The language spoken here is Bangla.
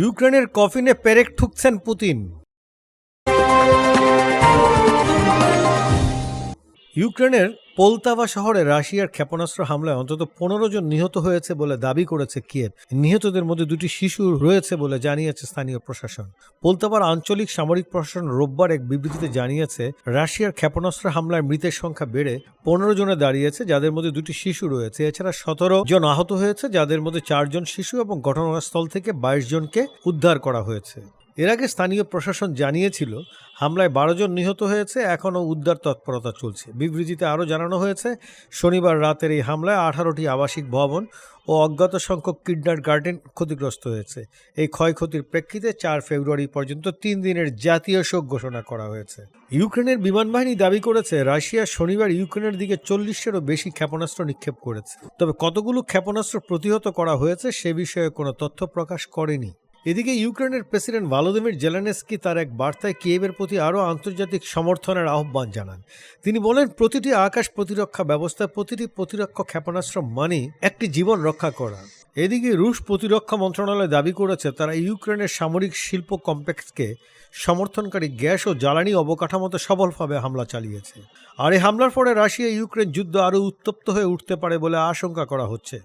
ইউক্রেনের কফিনে পেরেক ঠুকছেন পুতিন। ইউক্রেনের পোলতাভা শহরে রাশিয়ার ক্ষেপণাস্ত্র হামলায় অন্তত পনেরো জন নিহত হয়েছে বলে দাবি করেছে কিয়েভ। নিহতদের মধ্যে দুটি শিশু রয়েছে বলে জানিয়েছে স্থানীয় প্রশাসন। পোলতাভার আঞ্চলিক সামরিক প্রশাসন রোববার এক বিবৃতিতে জানিয়েছে, রাশিয়ার ক্ষেপণাস্ত্র হামলায় মৃতের সংখ্যা বেড়ে পনেরো জনে দাঁড়িয়েছে, যাদের মধ্যে দুটি শিশু রয়েছে। এছাড়া সতেরো জন আহত হয়েছে, যাদের মধ্যে চারজন শিশু এবং ঘটনাস্থল থেকে বাইশ জনকে উদ্ধার করা হয়েছে। এর আগে স্থানীয় প্রশাসন জানিয়েছিল, হামলায় বারো জন নিহত হয়েছে, এখনও উদ্ধার তৎপরতা চলছে। বিবৃতিতে আরও জানানো হয়েছে, শনিবার রাতের এই হামলায় আঠারোটি আবাসিক ভবন ও অজ্ঞাত সংখ্যক কিডনার গার্ডেন ক্ষতিগ্রস্ত হয়েছে। এই ক্ষয়ক্ষতির প্রেক্ষিতে চার ফেব্রুয়ারি পর্যন্ত তিন দিনের জাতীয় শোক ঘোষণা করা হয়েছে। ইউক্রেনের বিমান বাহিনী দাবি করেছে, রাশিয়া শনিবার ইউক্রেনের দিকে চল্লিশেরও বেশি ক্ষেপণাস্ত্র নিক্ষেপ করেছে। তবে কতগুলো ক্ষেপণাস্ত্র প্রতিহত করা হয়েছে সে বিষয়ে কোনো তথ্য প্রকাশ করেনি। এদিকে ইউক্রেনের প্রেসিডেন্ট ভালোদিমির জেলেনস্কি তার এক বার্তায় কিয়েভের প্রতি আরও আন্তর্জাতিক সমর্থনের আহ্বান জানান। তিনি বলেন, প্রতিটি আকাশ প্রতিরক্ষা ব্যবস্থায় প্রতিটি প্রতিরক্ষা ক্ষেপণাস্ত্র মানে একটি জীবন রক্ষা করা। এদিকে রুশ প্রতিরক্ষা মন্ত্রণালয় দাবি করেছে, তারা ইউক্রেনের সামরিক শিল্প কমপ্লেক্সকে সমর্থনকারী গ্যাস ও জ্বালানি অবকাঠামোতে সফলভাবে হামলা চালিয়েছে। আর এই হামলার পরে রাশিয়া ইউক্রেন যুদ্ধ আরও উত্তপ্ত হয়ে উঠতে পারে বলে আশঙ্কা করা হচ্ছে।